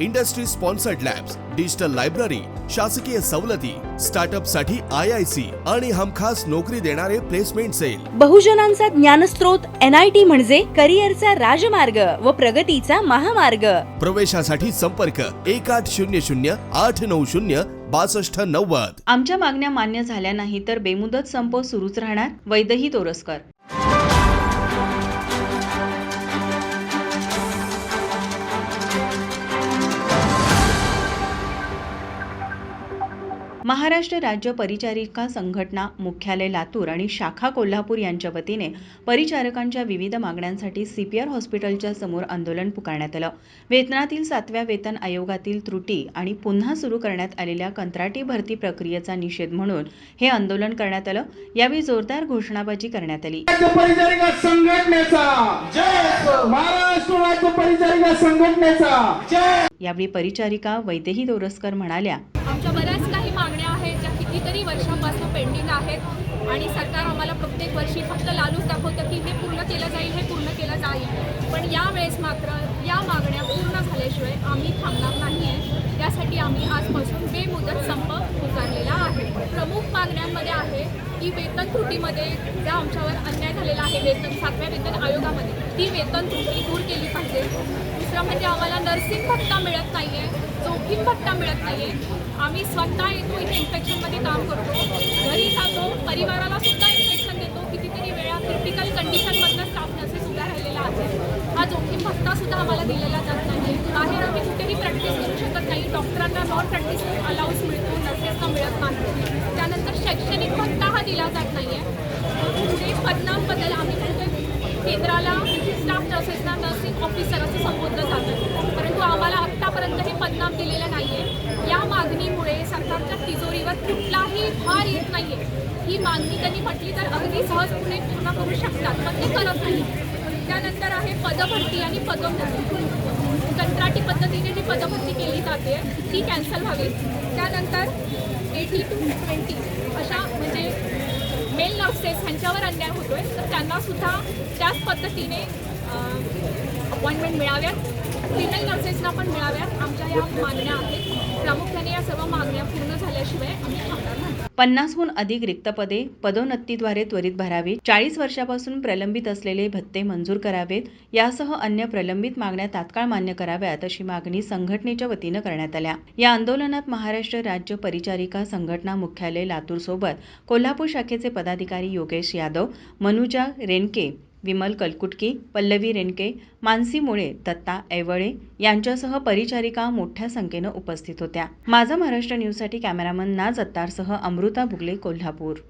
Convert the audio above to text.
industry sponsored labs digital library शासकीय सवलती स्टार्टअपसाठी I I C आणि हमखास नोकरी देणारे प्लेसमेंट सेल. बहुजनांचा ज्ञानस्रोत एन आय टी म्हणजे करिअरचा राजमार्ग व प्रगतीचा महामार्ग. प्रवेशासाठी संपर्क एक आठ शून्य शून्य आठ नऊ शून्य बासष्ट नव्वद. आमच्या मागण्या मान्य झाल्या नाही तर बेमुदत संप सुरूच राहणार वैदही तोरसकर. महाराष्ट्र राज्य परिचारिका संघटना मुख्यालय लातूर आणि शाखा कोल्हापूर यांच्या वतीने परिचारकांच्या विविध मागण्यांसाठी सीपीआर हॉस्पिटलच्या समोर आंदोलन पुकारण्यात आलं. वेतनातील सातव्या वेतन आयोगातील त्रुटी आणि पुन्हा सुरू करण्यात आलेल्या कंत्राटी भरती प्रक्रियेचा निषेध म्हणून हे आंदोलन करण्यात आलं. यावेळी जोरदार घोषणाबाजी करण्यात आली. परिचारिका संघटनेचा. यावेळी परिचारिका वैदेही दोरसकर म्हणाल्या आमच्या बऱ्याच काही मागण्या आहेत ज्या कितीतरी वर्षांपासून पेंडिंग आहेत आणि सरकार आम्हाला प्रत्येक वर्षी फक्त लालूच दाखवतं की हे पूर्ण केलं जाईल हे पूर्ण केलं जाईल. पण यावेळेस मात्र या मागण्या पूर्ण झाल्याशिवाय आम्ही थांबणार नाही आहे त्यासाठी आम्ही आजपासून बेमुदत संप पुकारलेला आहे. प्रमुख मागण्यांमध्ये आहे की वेतन त्रुटीमध्ये ज्या आमच्यावर अन्याय झालेला आहे वेतन सातव्या वेतन आयोगामध्ये ती वेतन त्रुटी दूर केली पाहिजे. दुसरं म्हणजे आम्हाला नर्सिंग भत्ता मिळत नाही आहे जोखीम भत्ता मिळत नाही आहे आम्ही स्वतः येतो इथे इन्फेक्शनमध्ये काम करतो. घरी जातो परिवाराला सुद्धा इन्फेक्शन देतो. कितीतरी वेळा क्रिटिकल कंडिशनमधनं स्टाफ नर्सेस उभ्या राहिलेला आहे हा जोखीम भत्ता सुद्धा आम्हाला दिलेला जात नाही. बाहेर आम्ही कुठेही प्रॅक्टिस करू शकत नाही. डॉक्टरांना नॉन प्रॅक्टिस अलाउन्स मिळतो नर्सेसना मिळत नाही. त्यानंतर शैक्षणिक भत्ता दिला जात नाही आहे पुढे पदनामबद्दल आम्ही म्हणतोय केंद्राला स्टाफ नर्सेसना नर्सिंग ऑफिसर असं संबोधलं जातं. परंतु आम्हाला आत्तापर्यंत हे पदनाम दिलेलं नाही आहे या मागणीमुळे सरकारच्या तिजोरीवर कुठलाही भार येत नाही आहे ही मागणी त्यांनी म्हटली तर अगदी सहजपणे पूर्ण करू शकतात पण ते करत नाही त्यानंतर आहे पदभरती आणि पदोन्नती. कंत्राटी पद्धतीने जी पदभरती केली जाते ती कॅन्सल व्हावी. त्यानंतर एटी टू ट्वेंटी अशा म्हणजे म्हणजे ह्यांच्यावर अन्याय होतोय तर त्यांना सुद्धा त्याच पद्धतीने अपॉइंटमेंट मिळाव्यात. क्रिमिनल नर्सेसना पण मिळाव्यात. आमच्या या मागण्या आहेत. प्रामुख्याने या सर्व मागण्या पूर्ण झाल्याशिवाय आम्ही थांबणार पन्नासहून अधिक रिक्त पदे पदोन्नतीद्वारे त्वरित भरावीत. चाळीस वर्षापासून प्रलंबित असलेले भत्ते मंजूर करावेत. यासह अन्य प्रलंबित मागण्या तात्काळ मान्य कराव्यात अशी मागणी संघटनेच्या वतीनं करण्यात आल्या. या आंदोलनात महाराष्ट्र राज्य परिचारिका संघटना मुख्यालय लातूर सोबत कोल्हापूर शाखेचे पदाधिकारी योगेश यादव मनुजा रेणके विमल कलकुटकी पल्लवी रेणके मानसी मुळे दत्ता ऐवळे यांच्यासह परिचारिका मोठ्या संख्येनं उपस्थित होत्या. माझा महाराष्ट्र न्यूजसाठी कॅमेरामन नाज अत्तारसह अमृता बुगले कोल्हापूर.